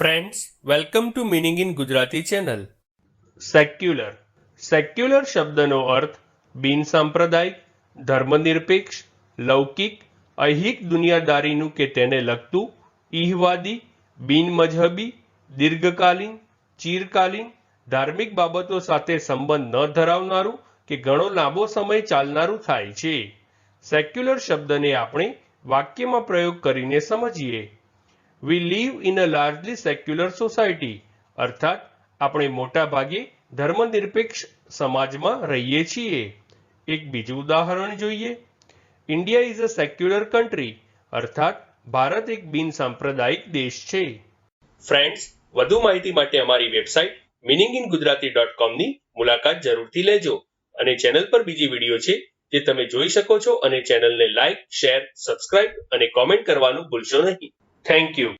Friends welcome to meaning in Gujarati channel secular secular શબ્દનો અર્થ બિનસાંપ્રદાયિક ધર્મનિરપેક્ષ લૌકિક ઐહિક દુનિયાદારીનું કે તેને લગતું ઇહવાદી બિનમજહબી દીર્ઘકાલીન ચીરકાલીન ધાર્મિક બાબતો સાથે સંબંધ ન ધરાવનારું કે ઘણો લાંબો સમય ચાલનારું થાય છે સેક્યુલર શબ્દને આપણે વાક્યમાં પ્રયોગ કરીને સમજીએ we live in a largely secular society અર્થાત, આપણે મોટા ભાગે ધર્મનિરપેક્ષ સમાજમાં રહીએ છીએ. એક બીજું ઉદાહરણ જોઈએ. India is a secular country અર્થાત, ભારત એક બિનસાંપ્રદાયિક દેશ છે. ફ્રેન્ડ્સ વધુ માહિતી માટે અમારી website meaning in Gujarati dot કોમની મુલાકાત જરૂરથી લેજો. અને ચેનલ પર બીજી વીડિયો છે, જે તમે જોઈ શકો છો અને ચેનલને લાઇક શેર સબસ્ક્રાઇબ અને કોમેન્ટ કરવાનું ભૂલશો નહીં. Thank you.